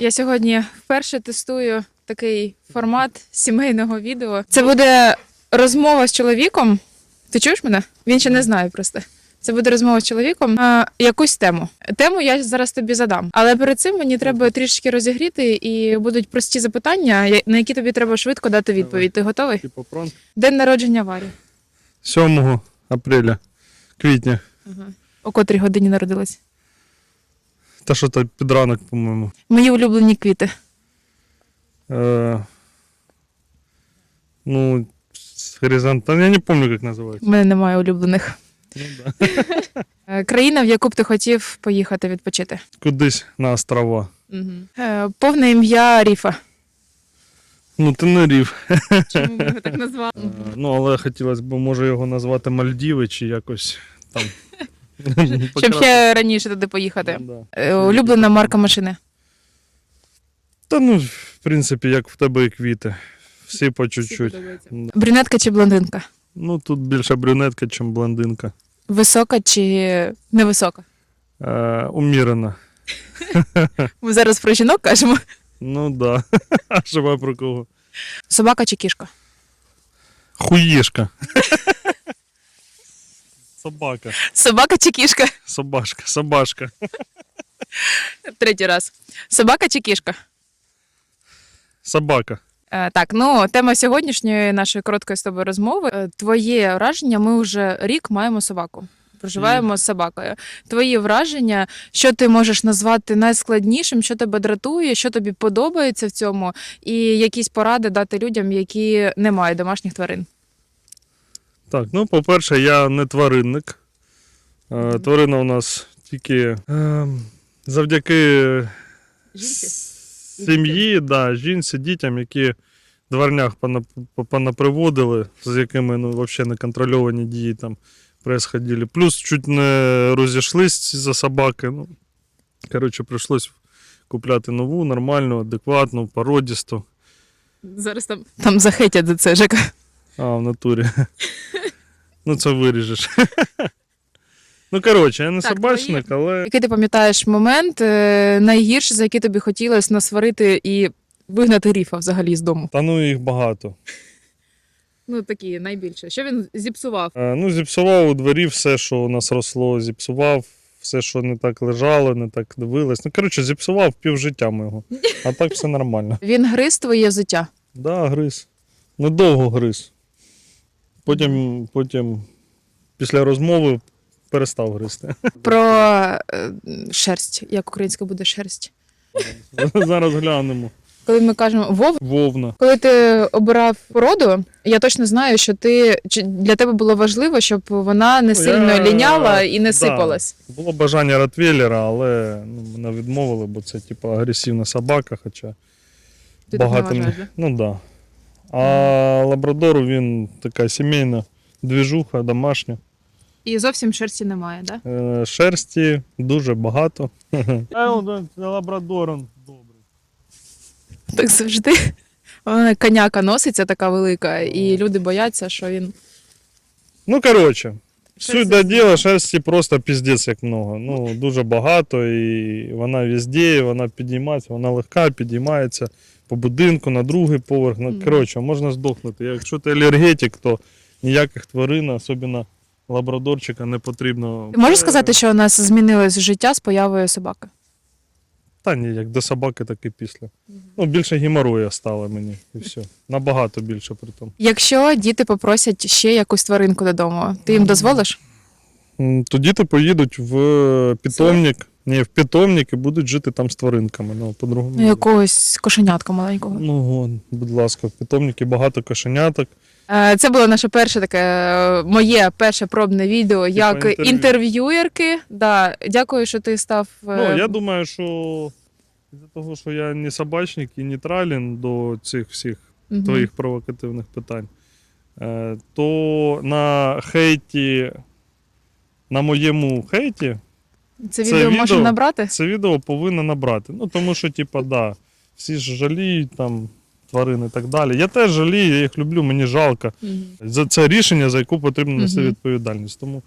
Я сьогодні вперше тестую такий формат сімейного відео. Це буде розмова з чоловіком. Ти чуєш мене? Він ще не знає просто. Це буде розмова з чоловіком на якусь тему. Тему я зараз тобі задам. Але перед цим мені треба трішки розігріти, і будуть прості запитання, на які тобі треба швидко дати відповідь. Ти готовий? Типу прон. День народження Варі. 7 апреля, квітня. О котрій годині народилась? Та що то під ранок, по-моєму. Мої улюблені квіти. Е, ну, горизонт. Та я не пам'ятаю, як У мене немає улюблених. Ну, да. Е, Країна, в яку б ти хотів поїхати відпочити. Кудись на острова. Е, Повне ім'я Ріфа. Ну, Тенерів. Чому ми його так назвали? Е, ну, але хотілося б, може, його назвати Мальдіви чи якось там. Щоб ще раніше туди поїхати. Е, Улюблена марка машини. Та ну, в принципі, як в тебе і квіти. Всі по чуть-чуть. Да. Брюнетка чи блондинка? Ну, тут більше брюнетка, ніж блондинка. Висока чи невисока? Е, умірена. Ми зараз про жінок кажемо. Ну да. А жива про кого? Собака чи кішка? Хуєшка. Собака. Собака чи кішка? Собашка. Собашка. Третій раз. Собака чи кішка? Собака. Е, Так, ну тема сьогоднішньої нашої короткої з тобою розмови. Е, Твоє враження, ми вже рік маємо собаку. Проживаємо з собакою. Твої враження, що ти можеш назвати найскладнішим, що тебе дратує, що тобі подобається в цьому, і якісь поради дати людям, які не мають домашніх тварин. Так, ну, по-перше, я не тваринник. Е, Тварина у нас тільки е, завдяки сім'ї, да, жінці, дітям, які в дворнях пона- понаприводили, з якими ну, взагалі неконтрольовані дії там происходили. Плюс чуть не розійшлись за собаки. Ну, коротше, прийшлось купляти нову, нормальну, адекватну, породісту. Зараз там, там захетять за це, Жека. А, в натурі. Ну, це виріжеш. Ну, коротше, я не Так, собачник, але. Який ти пам'ятаєш момент е, найгірший, за який тобі хотілося насварити і вигнати ріфа взагалі з дому? Та ну їх багато. Ну такі найбільше. Що він зіпсував? Е, Ну, зіпсував у дворі все, що у нас росло, зіпсував все, що не так лежало, не так дивилось. Ну, коротше, зіпсував півжиття мого. А так все нормально. Він гриз твоє взуття. Да, гриз. Недовго гриз. Потім, потім після розмови перестав гризти. Про е, шерсть. Як українська буде шерсть? Зараз глянемо. Коли ми кажемо вов, Вовна. коли ти обирав породу, я точно знаю, що ти чи для тебе було важливо, щоб вона не Ну, сильно я- ліняла і не да. сипалась. Було бажання Ротвейлера, але ну, мене відмовили, бо це типу, агресивна собака, хоча Ти так не багато вважаєш, да? Ну так. Да. А Лабрадору він така сімейна двіжуха, домашня. І зовсім шерсті немає, да? Е, Шерсті дуже багато. Лабрадор добрий. Так завжди. Вона коняка носиться така велика, і люди бояться, що він. Ну, коротше, суть до діла, шерсті просто піздець як много. Ну, дуже багато, і вона везде, вона підіймається, вона легка, підіймається по будинку на другий поверх. Мгм. коротше, можна здохнути. Якщо ти алергетик, то ніяких тварин, особливо лабрадорчика, не потрібно. Ти можеш сказати, що у нас змінилось життя з появою собаки? Та ні, як до собаки, так і після. Ну, більше геморроя стало мені, і все. Набагато більше при тому. Якщо діти попросять ще якусь тваринку додому, ти їм дозволиш? М, Тоді то поїдуть в питомник. Ні, в питомник і будуть жити там з тваринками. Ну, по-другому. Ну, якогось кошенятка маленького. Ну, будь ласка, в питомнику багато кошеняток. Е, Це було наше перше таке е, моє перше пробне відео як інтерв'ю. інтерв'юєрки. Да, дякую, що ти став. е, Ну, я думаю, що з-за того, що я не собачник і нейтрален до цих всіх мгм. твоїх провокативних питань, е, то на хейті, на моєму хейті, Це це відео може набрати? це відео повинно набрати. Ну, тому що, типа, да, всі ж жаліють там тварин і так далі. Я теж жалію, я їх люблю, мені жалко. Угу. За це рішення, за яку потрібно нести Мгм. відповідальність. Тому